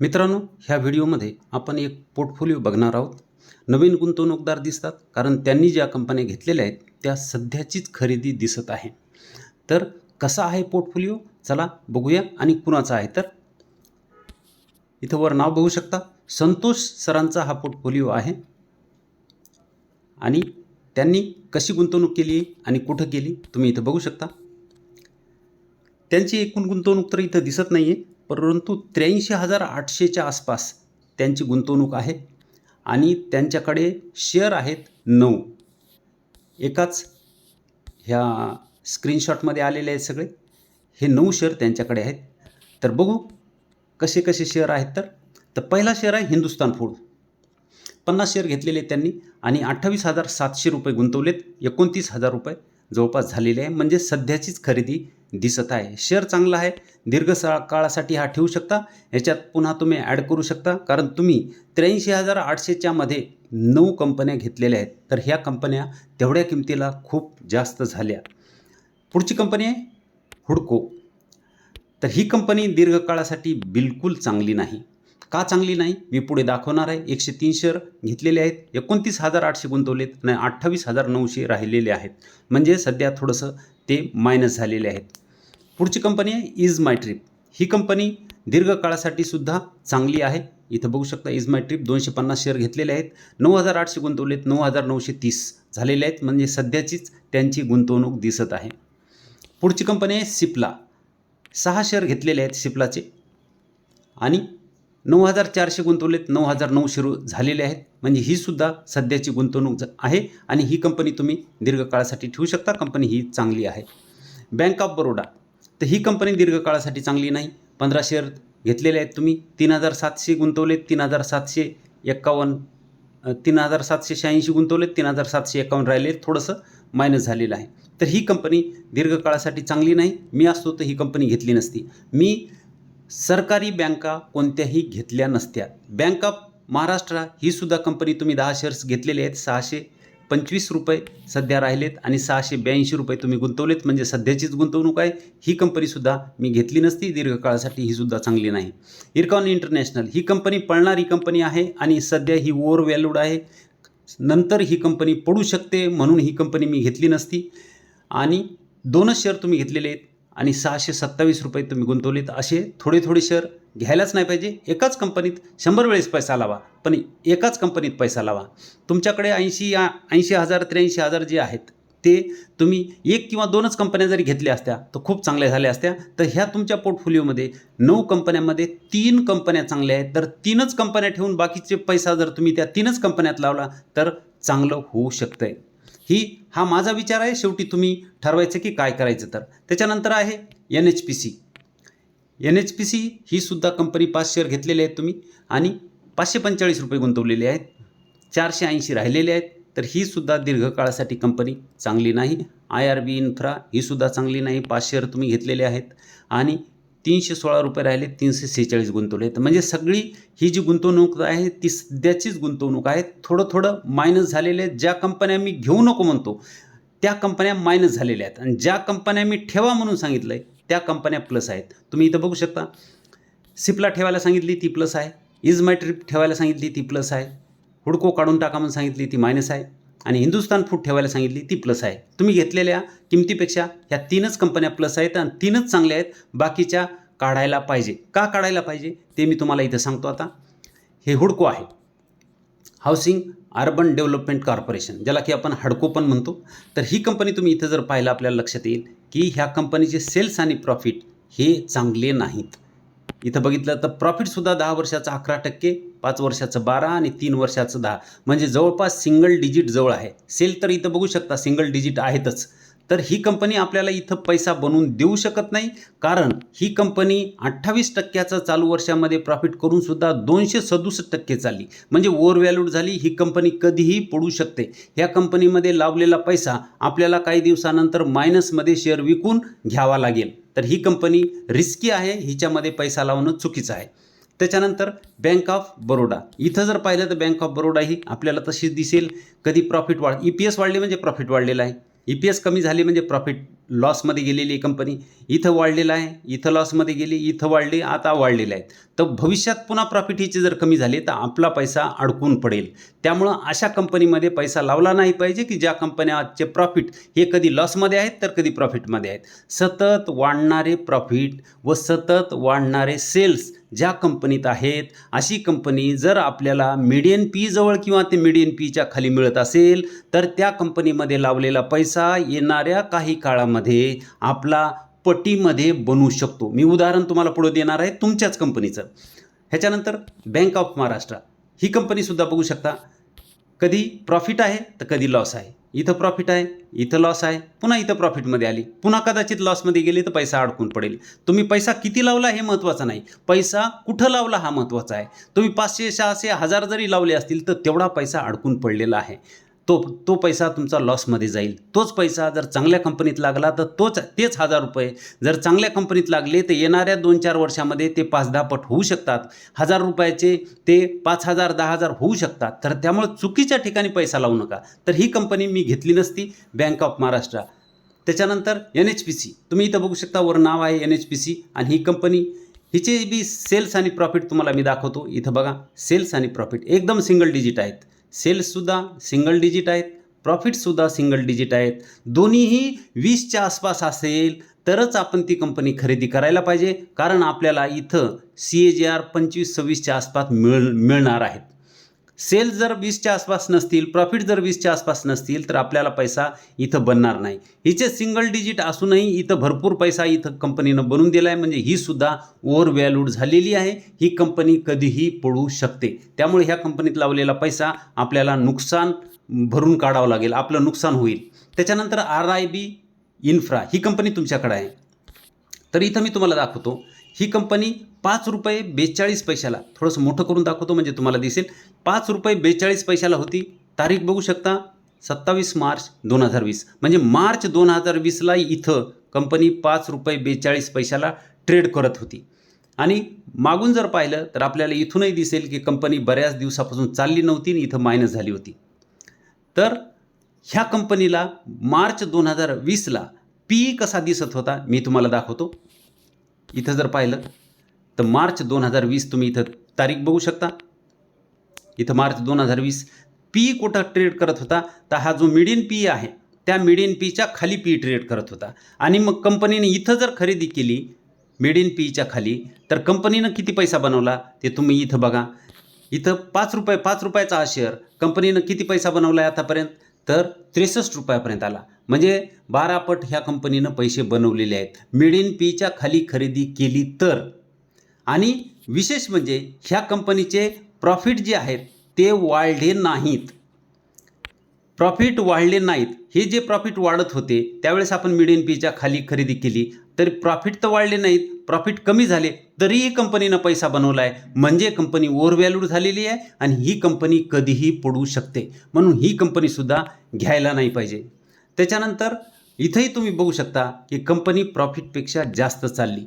मित्रांनो ह्या व्हिडिओमध्ये आपण एक पोर्टफोलिओ बघणार आहोत. नवीन गुंतवणूकदार दिसतात कारण त्यांनी ज्या कंपन्या घेतलेल्या आहेत त्या सध्याचीच खरेदी दिसत आहे. तर कसा आहे पोर्टफोलिओ? चला बघूया आणि कुणाचा आहे तर? इथं वर नाव बघू शकता. संतोष सरांचा हा पोर्टफोलिओ आहे. आणि त्यांनी कशी गुंतवणूक केली आणि कुठं केली तुम्ही इथं बघू शकता. त्यांची एकूण गुंतवणूक तर इथं दिसत नाही आहे परंतु त्र्याऐंशी हजार आठशेच्या आसपास त्यांची गुंतवणूक आहे आणि त्यांच्याकडे शेअर आहेत नऊ. एकाच ह्या स्क्रीनशॉटमध्ये आलेले आहेत सगळे. हे नऊ शेअर त्यांच्याकडे आहेत. तर बघू कसे कसे शेअर आहेत तर. तर पहिला शेअर आहे हिंदुस्तान फूड. पन्नास शेअर घेतलेले आहेत त्यांनी आणि अठ्ठावीस हजार सातशे रुपये गुंतवलेत. एकोणतीस हजार रुपये जवळपास झालेले आहे. म्हणजे सध्याचीच खरेदी दिसत आहे. शेअर चांगला आहे. दीर्घ सा काळासाठी हा ठेवू शकता. याच्यात पुन्हा तुम्ही ॲड करू शकता. कारण तुम्ही त्र्याऐंशी हजार आठशेच्या मध्ये नऊ कंपन्या घेतलेल्या आहेत. तर ह्या कंपन्या तेवढ्या किमतीला खूप जास्त झाल्या. पुढची कंपनी आहे हुडको तर ही कंपनी दीर्घकाळासाठी बिलकुल चांगली नाही. का चांगली नाही? मी पुढे दाखवणार आहे. एकशे तीन शेअर घेतलेले आहेत. एकोणतीस हजार आठशे गुंतवलेत आणि अठ्ठावीस हजार नऊशे राहिलेले आहेत. म्हणजे सध्या थोडंसं ते मायनस झालेले आहेत. पुढची कंपनी आहे इज माय ट्रिप ही कंपनी दीर्घकाळासाठी सुद्धा चांगली आहे. इथं बघू शकता इज माय ट्रिप दोनशे पन्नास शेअर घेतलेले आहेत. नऊ हजार आठशे गुंतवलेत नऊ हजार नऊशे तीस झालेले आहेत. म्हणजे सध्याचीच त्यांची गुंतवणूक दिसत आहे. पुढची कंपनी आहे सिप्ला. सहा शेअर घेतलेले आहेत सिप्लाचे. आणि नऊ हजार चारशे गुंतवलेत नऊ हजार नऊशे रु झालेले आहेत. म्हणजे ही सुद्धा सध्याची गुंतवणूक ज- आहे. आणि ही कंपनी तुम्ही दीर्घकाळासाठी ठेवू शकता. कंपनी ही चांगली आहे. Bank of Baroda. तर ही कंपनी दीर्घकाळासाठी चांगली नाही. पंधरा शेअर घेतलेले आहेत तुम्ही. तीन हजार सातशे गुंतवलेत तीन हजार सातशे एक्कावन्न तीन हजार सातशे शहाऐंशी गुंतवलेत तीन हजार सातशे एकावन्न राहिले. थोडंसं मायनस झालेलं आहे. तर ही कंपनी दीर्घकाळासाठी चांगली नाही. मी असतो तर ही कंपनी घेतली नसती. मी सरकारी बँका कोणत्याही घेतल्या नसत्या. बँक ऑफ महाराष्ट्र ही सुद्धा कंपनी तुम्ही दहा शेअर्स घेतलेले आहेत सहाशे पंचवीस रुपये सध्या राहिलेत आणि सहाशे ब्याऐंशी रुपये तुम्ही गुंतवलेत. म्हणजे सध्याचीच गुंतवणूक आहे. ही कंपनीसुद्धा मी घेतली नसती. दीर्घकाळासाठी ही सुद्धा चांगली नाही. इरकॉन इंटरनॅशनल ही कंपनी पळणारी कंपनी आहे आणि सध्या ही ओव्हर व्हॅल्यूड आहे. नंतर ही कंपनी पडू शकते म्हणून ही कंपनी मी घेतली नसती. आणि दोनच शेअर तुम्ही घेतलेले आहेत आणि सहाशे सत्तावीस रुपये तुम्ही गुंतवलेत. असे थोडे थोडे शेअर घ्यायलाच नाही पाहिजे. एकाच कंपनीत शंभर वेळेस पैसा लावा पण एकाच कंपनीत पैसा लावा. तुमच्याकडे ऐंशी या ऐंशी हजार त्र्याऐंशी हजार जे आहेत ते तुम्ही एक किंवा दोनच कंपन्या जरी घेतल्या असत्या तर खूप चांगल्या झाल्या असत्या. तर ह्या तुमच्या पोर्टफोलिओमध्ये नऊ कंपन्यांमध्ये तीन कंपन्या चांगल्या आहेत. तर तीनच कंपन्या ठेवून बाकीचे पैसा जर तुम्ही त्या तीनच कंपन्यात लावला तर चांगलं होऊ शकतंय. ही हा माझा विचार आहे. शेवटी तुम्ही ठरवायचं की काय करायचं तर. त्याच्यानंतर आहे N H P C. N H P C ही सुद्धा कंपनी पाच शेअर घेतलेले आहेत तुम्ही. आणि पाचशे पंचेचाळीस रुपये गुंतवलेले आहेत. चारशे ऐंशी राहिलेले आहेत. तर ही सुद्धा दीर्घकाळासाठी कंपनी चांगली नाही. आय आर बी इन्फ्रा ही सुद्धा चांगली नाही. पाच शेअर तुम्ही घेतलेले आहेत. आणि तीनशे सोळा रुपये राहिले तीनशे सेहेचाळीस गुंतवले आहेत. म्हणजे सगळी ही जी गुंतवणूक आहे ती सध्याचीच गुंतवणूक आहे. थोडं थोडं मायनस झालेले आहेत. ज्या कंपन्या मी घेऊ नको म्हणतो त्या कंपन्या मायनस झालेल्या आहेत. आणि ज्या कंपन्या मी ठेवा म्हणून सांगितलं आहे त्या कंपन्या प्लस आहेत. तुम्ही इथं बघू शकता. सिपला ठेवायला सांगितली ती प्लस आहे. इज माय ट्रिप ठेवायला सांगितली ती प्लस आहे. हुडको काढून टाका म्हणून सांगितली ती मायनस आहे. आणि हिंदुस्तान फूड ठेवायला सांगितली ती प्लस आहे. तुम्ही घेतलेल्या किमतीपेक्षा ह्या तीनच कंपन्या प्लस आहेत आणि तीनच चांगल्या आहेत. बाकीच्या काढायला पाहिजे. का काढायला पाहिजे? ते मी तुम्हाला इथं सांगतो आता. हे हुडको आहे. हाऊसिंग अर्बन डेव्हलपमेंट कॉर्पोरेशन ज्याला की आपण हडको पण म्हणतो. तर ही कंपनी तुम्ही इथं जर पाहिलं आपल्याला लक्षात येईल की ह्या कंपनीचे सेल्स आणि प्रॉफिट हे चांगले नाहीत. इथं बघितलं तर प्रॉफिटसुद्धा दहा वर्षाचं अकरा टक्के पाच वर्षाचं बारा आणि तीन वर्षाचं दहा. म्हणजे जवळपास सिंगल डिजिट जवळ आहे. सेल तर इथं बघू शकता सिंगल डिजिट आहेतच. तर ही कंपनी आपल्याला इथं पैसा बनवून देऊ शकत नाही. कारण ही कंपनी अठ्ठावीस टक्क्याचा चालू वर्षामध्ये प्रॉफिट करूनसुद्धा दोनशे सदुसष्ट टक्के चालली. म्हणजे ओव्हर व्हॅल्यूड झाली ही कंपनी कधीही पडू शकते. ह्या कंपनीमध्ये लावलेला पैसा आपल्याला काही दिवसानंतर मायनसमध्ये शेअर विकून घ्यावा लागेल. तर ही कंपनी रिस्की आहे हिच्यामध्ये पैसा लावणं चुकीचं आहे. त्याच्यानंतर बँक ऑफ बरोडा इथं जर पाहिलं तर बँक ऑफ बरोडा ही आपल्याला तशीच दिसेल. कधी प्रॉफिट वाढ ई पी एस वाढले म्हणजे प्रॉफिट वाढलेलं आहे. ई पी एस कमी झाली म्हणजे प्रॉफिट लॉसमध्ये गेलेली कंपनी इथं वाढलेलं आहे इथं लॉसमध्ये गेली इथं वाढली आता वाढलेलं आहे. तर भविष्यात पुन्हा प्रॉफिट हिची जर कमी झाले तर आपला पैसा अडकून पडेल. त्यामुळं अशा कंपनीमध्ये पैसा लावला नाही पाहिजे की ज्या कंपन्याचे प्रॉफिट हे कधी लॉसमध्ये आहेत तर कधी प्रॉफिटमध्ये आहेत. सतत वाढणारे प्रॉफिट व सतत वाढणारे सेल्स ज्या कंपनीत आहेत अशी कंपनी जर आपल्याला मिडियन पी जवळ किंवा ते मिडियन पीच्या खाली मिळत असेल तर त्या कंपनीमध्ये लावलेला पैसा येणाऱ्या काही काळामध्ये आपला पटीमध्ये बनू शकतो. मी उदाहरण तुम्हाला पुढे देणार आहे तुमच्याच कंपनीचं. ह्याच्यानंतर बँक ऑफ महाराष्ट्र ही कंपनीसुद्धा बघू शकता. कधी प्रॉफिट आहे तर कधी लॉस आहे. इथं प्रॉफिट आहे इथं लॉस आहे पुन्हा इथं प्रॉफिटमध्ये आली. पुन्हा कदाचित लॉसमध्ये गेली तर पैसा अडकून पडेल. तुम्ही पैसा किती लावला हे महत्त्वाचं नाही. पैसा कुठं लावला हा महत्त्वाचा आहे. तुम्ही पाचशे सहाशे हजार जरी लावले असतील तर तेवढा पैसा अडकून पडलेला आहे. तो तो पैसा तुमचा लॉसमध्ये जाईल. तोच पैसा जर चांगल्या कंपनीत लागला तर तोच तेच हजार रुपये. जर चांगल्या कंपनीत लागले तर येणाऱ्या दोन चार वर्षामध्ये ते पाच दहा पट होऊ शकतात. हजार रुपयाचे ते पाच हजार दहा हजार होऊ शकतात. तर त्यामुळे चुकीच्या ठिकाणी पैसा लावू नका. तर ही कंपनी मी घेतली नसती बँक ऑफ महाराष्ट्र त्याच्यानंतर एन एच पी सी तुम्ही इथं बघू शकता वर नाव आहे एन एच पी सी आणि ही कंपनी हिचे बी सेल्स आणि प्रॉफिट तुम्हाला मी दाखवतो. इथं बघा सेल्स आणि प्रॉफिट एकदम सिंगल डिजिट आहेत. सेल्ससुद्धा सिंगल डिजिट आहेत प्रॉफिटसुद्धा सिंगल डिजिट आहेत. दोन्हीही वीसच्या आसपास असेल तरच आपण ती कंपनी खरेदी करायला पाहिजे कारण आपल्याला इथं सी ए जी आर पंचवीस सव्वीसच्या आसपास मिळ मिळणार आहेत. सेल जर वीसच्या आसपास नसतील प्रॉफिट जर वीसच्या आसपास नसतील तर आपल्याला पैसा इथं बनणार नाही. हिचे सिंगल डिजिट असूनही इथं भरपूर पैसा इथं कंपनीनं बनून दिला आहे म्हणजे ही सुद्धा ओव्हर व्हॅल्यूड झालेली आहे. ही कंपनी कधीही पडू शकते. त्यामुळे ह्या कंपनीत लावलेला पैसा आपल्याला नुकसान भरून काढावं लागेल. आपलं नुकसान होईल. त्याच्यानंतर आर आय बी इन्फ्रा ही कंपनी तुमच्याकडे आहे. तर इथं मी तुम्हाला दाखवतो. ही कंपनी पाच रुपये बेचाळीस पैशाला थोडंसं मोठं करून दाखवतो म्हणजे तुम्हाला दिसेल. पाच रुपये बेचाळीस पैशाला होती. तारीख बघू शकता सत्तावीस मार्च दोन हजार वीस. म्हणजे मार्च दोन हजार वीसला इथं कंपनी पाच रुपये बेचाळीस पैशाला ट्रेड करत होती. आणि मागून जर पाहिलं तर आपल्याला इथूनही दिसेल की कंपनी बऱ्याच दिवसापासून चालली नव्हती आणि इथं मायनस झाली होती. तर ह्या कंपनीला मार्च दोन हजार वीसला पी कसा दिसत होता मी तुम्हाला दाखवतो. इथं जर पाहिलं तर मार्च दोन हजार वीस तुम्ही इथं तारीख बघू शकता. इथं मार्च दोन हजार वीस पी कुठं ट्रेड करत होता तर हा जो मिडियन पी आहे त्या मिडियन पीच्या खाली पी ट्रेड करत होता. आणि मग कंपनीने इथं जर खरेदी केली मिडियन पीच्या खाली तर कंपनीनं किती पैसा बनवला ते तुम्ही इथं बघा. इथं पाच रुपये पाच रुपयाचा हा शेअर कंपनीनं किती पैसा बनवला आहे आतापर्यंत? तर त्रेसष्ट रुपयापर्यंत आला. म्हणजे बारा पट ह्या कंपनीनं पैसे बनवलेले आहेत. मिडियन पीच्या खाली खरेदी केली तर. आणि विशेष म्हणजे ह्या कंपनीचे प्रॉफिट जे आहेत ते वाढले नाहीत. प्रॉफिट वाढले नाहीत. हे जे प्रॉफिट वाढत होते त्यावेळेस आपण मिड एन पीच्या खाली खरेदी केली. तर प्रॉफिट तर वाढले नाहीत. प्रॉफिट कमी झाले तरीही कंपनीनं पैसा बनवला आहे म्हणजे कंपनी ओव्हरव्हॅल्यूड झालेली आहे आणि ही कंपनी कधीही पडू शकते. म्हणून ही कंपनीसुद्धा घ्यायला नाही पाहिजे. त्याच्यानंतर इथंही तुम्ही बघू शकता की कंपनी प्रॉफिटपेक्षा जास्त चालली.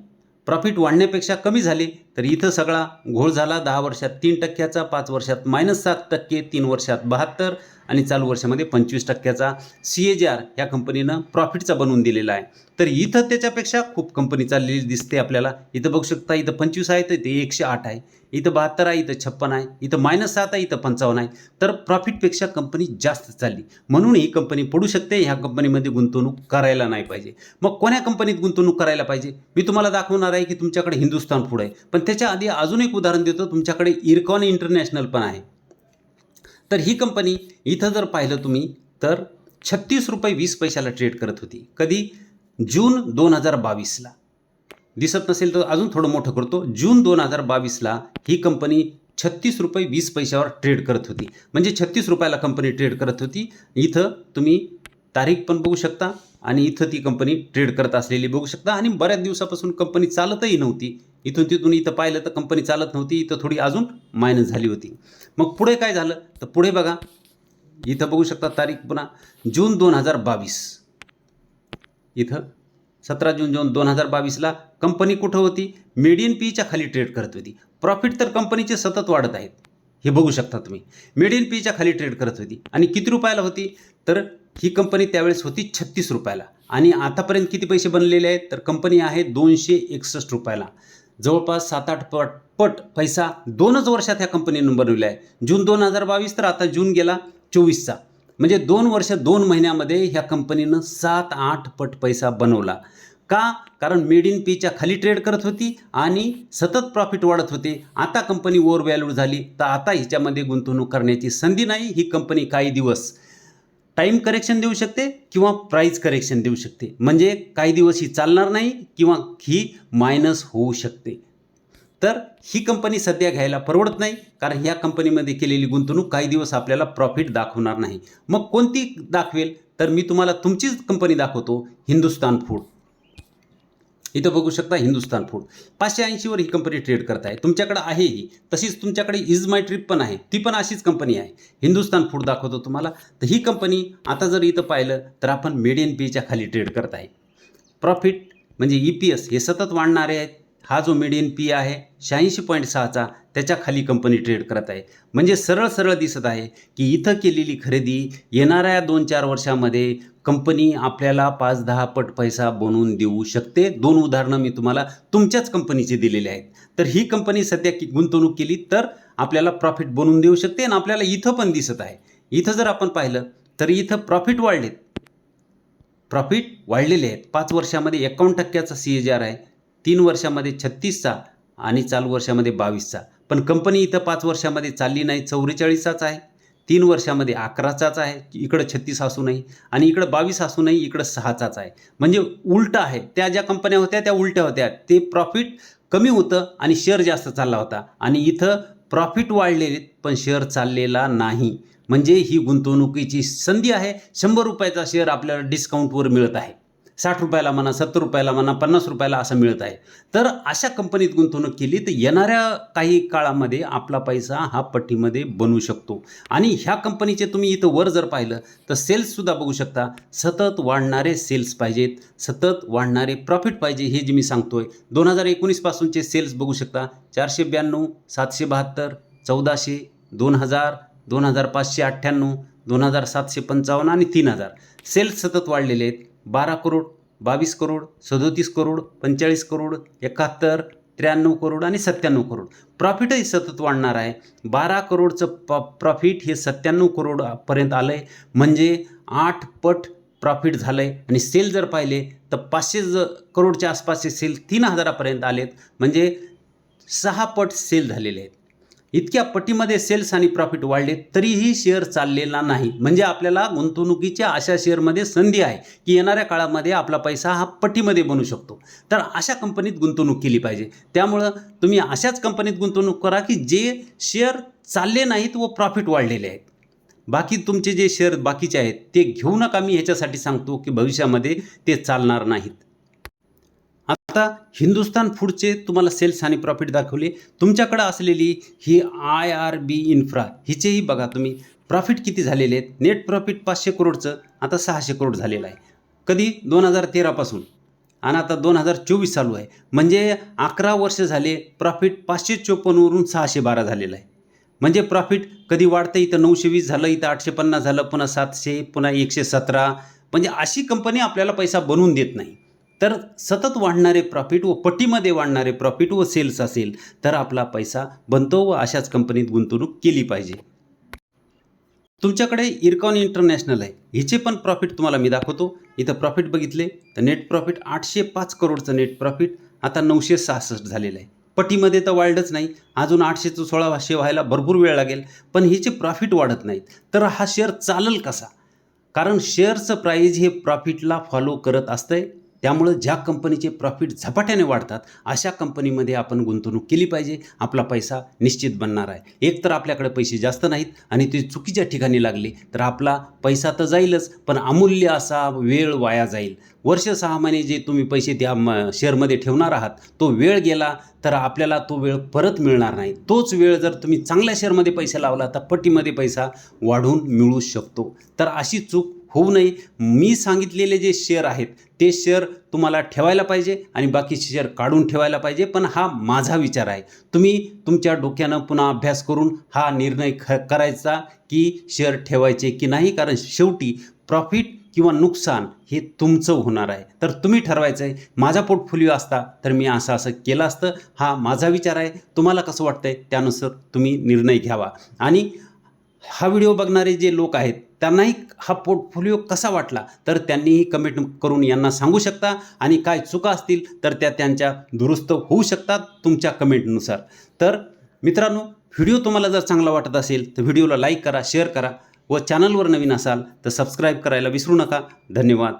प्रॉफिट वाढण्यापेक्षा कमी झाले तर इथं सगळा घोळ झाला. दहा वर्षात तीन टक्क्याचा पाच वर्षात मायनस सात टक्के तीन वर्षात बहात्तर आणि चालू वर्षामध्ये पंचवीस टक्क्याचा. सी ए जी आर ह्या कंपनीनं प्रॉफिटचा बनवून दिलेला आहे. तर इथं त्याच्यापेक्षा खूप कंपनी चाललेली दिसते आपल्याला. इथं बघू शकता इथं पंचवीस आहे तर इथे एकशे आठ आहे. इथं बहात्तर आहे इथं छप्पन आहे. इथं मायनस सात आहे इथं पंचावन्न आहे. तर प्रॉफिटपेक्षा कंपनी जास्त चालली. म्हणून ही कंपनी पडू शकते. ह्या कंपनीमध्ये गुंतवणूक करायला नाही पाहिजे. मग कोण्या कंपनीत गुंतवणूक करायला पाहिजे? मी तुम्हाला दाखवणार आहे की तुमच्याकडे हिंदुस्थान फूड आहे. पण त्याच्या आधी अजून एक उदाहरण देतो तुमच्याकडे इरकॉन इंटरनॅशनल पण आहे. तर ही कंपनी इथं जर पाहिलं तुम्ही तर छत्तीस रुपये वीस पैशाला ट्रेड करत होती. कधी? जून दोन हजार बावीसला. दिसत नसेल तर अजून थोडं मोठं करतो. जून दोन हजार बावीसला ही कंपनी छत्तीस रुपये वीस पैशावर ट्रेड करत होती. म्हणजे छत्तीस रुपयाला कंपनी ट्रेड करत होती. इथं तुम्ही तारीख पण बघू शकता. आणि इथं ती कंपनी ट्रेड करत असलेली बघू शकता. आणि बऱ्याच दिवसापासून कंपनी चालतही नव्हती. इथून तिथून इथं पाहिलं तर कंपनी चालत नव्हती. इथं थोडी अजून मायनस झाली होती. मग पुढे काय झालं? तर पुढे बघा. इथं बघू शकता तारीख पुन्हा. जून दोन हजार बावीस. इथं सतरा जून जून दोन हजार बावीसला कंपनी कुठं होती? मेडियन पीच्या खाली ट्रेड करत होती. प्रॉफिट तर कंपनीचे सतत वाढत आहेत. हे बघू शकता तुम्ही. मेडियन पीच्या खाली ट्रेड करत होती. आणि किती रुपयाला होती? तर ही कंपनी त्यावेळेस होती छत्तीस रुपयाला. आणि आतापर्यंत किती पैसे बनलेले आहेत? तर कंपनी आहे दोनशे एकसष्ट रुपयाला. जवळपास सात आठ पट पट पैसा दोनच वर्षात ह्या कंपनीनं बनवला आहे जून दोन हजार बावीस तर आता जून गेला चोवीसचा. म्हणजे दोन वर्ष दोन महिन्यामध्ये ह्या कंपनीनं सात आठ पट पैसा बनवला. का? कारण मेड इन पीच्या खाली ट्रेड करत होती आणि सतत प्रॉफिट वाढत होते. आता कंपनी ओव्हर व्हॅल्यू झाली. तर आता हिच्यामध्ये गुंतवणूक करण्याची संधी नाही. ही कंपनी काही दिवस टाईम करेक्शन देऊ शकते किंवा प्राईस करेक्शन देऊ शकते. म्हणजे काही दिवस ही चालणार नाही किंवा ही मायनस होऊ शकते. तर ही कंपनी सध्या घ्यायला परवडत नाही कारण ह्या कंपनीमध्ये केलेली गुंतवणूक काही दिवस आपल्याला प्रॉफिट दाखवणार नाही. मग कोणती दाखवेल? तर मी तुम्हाला तुमचीच कंपनी दाखवतो हिंदुस्तान फूड इथं बघू शकता हिंदुस्तान फूड पाचशे ऐंशीवर ही कंपनी ट्रेड करत आहे तुमच्याकडे आहे ही. तशीच तुमच्याकडे इज माय ट्रिप पण आहे. ती पण अशीच कंपनी आहे. हिंदुस्तान फूड दाखवतो तुम्हाला. तर ही कंपनी आता जर इथं पाहिलं तर आपण मेडियन इन पीच्या खाली ट्रेड करत आहे प्रॉफिट म्हणजे ई पी एस हे सतत वाढणारे आहेत. हा जो मेडियन पी आहे शहाऐंशी पॉईंट सहाचा त्याच्याखाली कंपनी ट्रेड करत आहे. म्हणजे सरळ सरळ दिसत आहे की इथं केलेली खरेदी येणाऱ्या दोन चार वर्षामध्ये कंपनी आपल्याला पाच दहा पट पैसा बनवून देऊ शकते. दोन उदाहरणं मी तुम्हाला तुमच्याच कंपनीचे दिलेले आहेत. तर ही कंपनी सध्या की गुंतवणूक केली तर आपल्याला प्रॉफिट बनवून देऊ शकते आणि आपल्याला इथं पण दिसत आहे. इथं जर आपण पाहिलं तर इथं प्रॉफिट वाढलेत. प्रॉफिट वाढलेले आहेत. पाच वर्षामध्ये एकावन्न टक्क्याचा सी एच आर आहे. तीन वर्षामध्ये छत्तीसचा आणि चालू वर्षामध्ये बावीसचा. पण कंपनी इथं पाच वर्षामध्ये चालली नाही चौवेचाळीसाच आहे तीन वर्षामध्ये अकराचाच आहे इकडं छत्तीस असू नाही आणि इकडं बावीस असू नाही इकडं सहाचाच आहे. म्हणजे उलटं आहे त्या ज्या कंपन्या होत्या त्या उलट्या होत्या. ते प्रॉफिट कमी होतं आणि शेअर जास्त चालला होता. आणि इथं प्रॉफिट वाढलेले पण शेअर चाललेला नाही. म्हणजे ही गुंतवणुकीची संधी आहे शंभर रुपयाचा शेअर आपल्याला डिस्काउंटवर मिळत आहे. साठ रुपयाला म्हणा सत्तर रुपयाला म्हणा पन्नास रुपयाला असं मिळत आहे. तर अशा कंपनीत गुंतवणूक केली तर येणाऱ्या काही काळामध्ये आपला पैसा हा पट्टीमध्ये बनू शकतो. आणि ह्या कंपनीचे तुम्ही इथं वर जर पाहिलं तर सेल्ससुद्धा बघू शकता. सतत वाढणारे सेल्स पाहिजेत. सतत वाढणारे प्रॉफिट पाहिजे हे जे मी सांगतोय. दोन हजार एकोणीसपासूनचे सेल्स बघू शकता. चारशे ब्याण्णव सातशे बहात्तर चौदाशे दोन हजार दोन हजार पाचशे अठ्ठ्याण्णव दोन हजार सातशे पंचावन्न आणि तीन हजार. सेल्स सतत वाढलेले आहेत. बारा करोड बावीस करोड सदोतीस करोड पंचेचाळीस करोड एकाहत्तर त्र्याण्णव करोड आणि सत्त्याण्णव करोड. प्रॉफिटही सतत वाढणार आहे. बारा करोडचं प प्रॉफिट हे सत्त्याण्णव करोडपर्यंत आलं आहे म्हणजे आठ पट प्रॉफिट झालं आहे आणि सेल जर पाहिले तर पाचशे ज करोडच्या आसपासचे सेल तीन हजारापर्यंत आलेत. म्हणजे सहा पट सेल झालेले आहेत. इतक्या पटीमध्ये सेल्स आणि प्रॉफिट वाढले तरीही शेअर चाललेला नाही. म्हणजे आपल्याला गुंतवणुकीच्या अशा शेअरमध्ये संधी आहे की येणाऱ्या काळामध्ये आपला पैसा हा पटीमध्ये बनू शकतो. तर अशा कंपनीत गुंतवणूक केली पाहिजे. त्यामुळं तुम्ही अशाच कंपनीत गुंतवणूक करा की जे शेअर चालले नाहीत व प्रॉफिट वाढलेले आहेत. बाकी तुमचे जे शेअर बाकीचे आहेत ते घेऊ नका. मी ह्याच्यासाठी सांगतो की भविष्यामध्ये ते चालणार नाहीत. आता हिंदुस्तान फूडचे तुम्हाला सेल्स आणि प्रॉफिट दाखवले. तुमच्याकडं असलेली ही आय आर बी इन्फ्रा हिचेही बघा तुम्ही. प्रॉफिट किती झालेले आहेत? नेट प्रॉफिट पाचशे करोडचं आता सहाशे करोड झालेलं आहे. कधी? दोन हजार तेरापासून आणि आता दोन हजार चोवीस चालू आहे. म्हणजे अकरा वर्ष झाले प्रॉफिट पाचशे चोपन्नवरून सहाशे बारा झालेलं आहे. म्हणजे प्रॉफिट कधी वाढतं? इथं नऊशे वीस झालं इथं आठशे पन्नास झालं पुन्हा सातशे पुन्हा एकशे सतरा. म्हणजे अशी कंपनी आपल्याला पैसा बनवून देत नाही. तर सतत वाढणारे प्रॉफिट व पटीमध्ये वाढणारे प्रॉफिट व सेल्स असेल तर आपला पैसा बनतो व अशाच कंपनीत गुंतवणूक केली पाहिजे. तुमच्याकडे इरकॉन इंटरनॅशनल आहे. हिचे पण प्रॉफिट तुम्हाला मी दाखवतो. इथं प्रॉफिट बघितले तर नेट प्रॉफिट आठशे पाच करोडचं नेट प्रॉफिट आता नऊशे सहासष्ट झालेलं आहे. पटीमध्ये तर वाढलंच नाही अजून आठशेचं सोळाशे व्हायला भरपूर वेळ लागेल पण हिचे प्रॉफिट वाढत नाहीत. तर हा शेअर चालेल कसा? कारण शेअरचं प्राईज हे प्रॉफिटला फॉलो करत असतंय. त्यामुळं ज्या कंपनीचे प्रॉफिट झपाट्याने वाढतात अशा कंपनीमध्ये आपण गुंतवणूक केली पाहिजे. आपला पैसा निश्चित बनणार आहे. एक तर आपल्याकडे पैसे जास्त नाहीत आणि ते चुकीच्या ठिकाणी लागले तर आपला पैसा तर जाईलच पण अमूल्य असा वेळ वाया जाईल. वर्ष सहा महिने जे तुम्ही पैसे त्या म शेअरमध्ये ठेवणार आहात तो वेळ गेला तर आपल्याला तो वेळ परत मिळणार नाही. तोच वेळ जर तुम्ही चांगल्या शेअरमध्ये पैसा लावला तर पटीमध्ये पैसा वाढून मिळू शकतो. तर अशी चूक होऊ नये. मी सांगितलेले जे शेअर आहेत ते शेअर तुम्हाला ठेवायला पाहिजे आणि बाकीचे शेअर काढून ठेवायला पाहिजे. पण हा माझा विचार आहे. तुम्ही तुमच्या डोक्यानं पुन्हा अभ्यास करून हा निर्णय ख करायचा की शेअर ठेवायचे की नाही? कारण शेवटी प्रॉफिट किंवा नुकसान हे तुमचं होणार आहे. तर तुम्ही ठरवायचं आहे माझा पोर्टफोलिओ असता तर मी असं असं केलं असतं. हा माझा विचार आहे. तुम्हाला कसं वाटतंय? त्यानुसार तुम्ही निर्णय घ्यावा. आणि हा व्हिडिओ बघणारे जे लोक आहेत त्यांनाही हा पोर्टफोलिओ कसा वाटला? तर त्यांनीही कमेंट करून यांना सांगू शकता आणि काय चुका असतील तर त्या त्यांच्या दुरुस्त होऊ शकतात तुमच्या कमेंटनुसार. तर मित्रांनो व्हिडिओ तुम्हाला जर चांगला वाटत असेल तर व्हिडिओला लाईक करा शेअर करा व चॅनलवर नवीन असाल तर सबस्क्राईब करायला विसरू नका. धन्यवाद.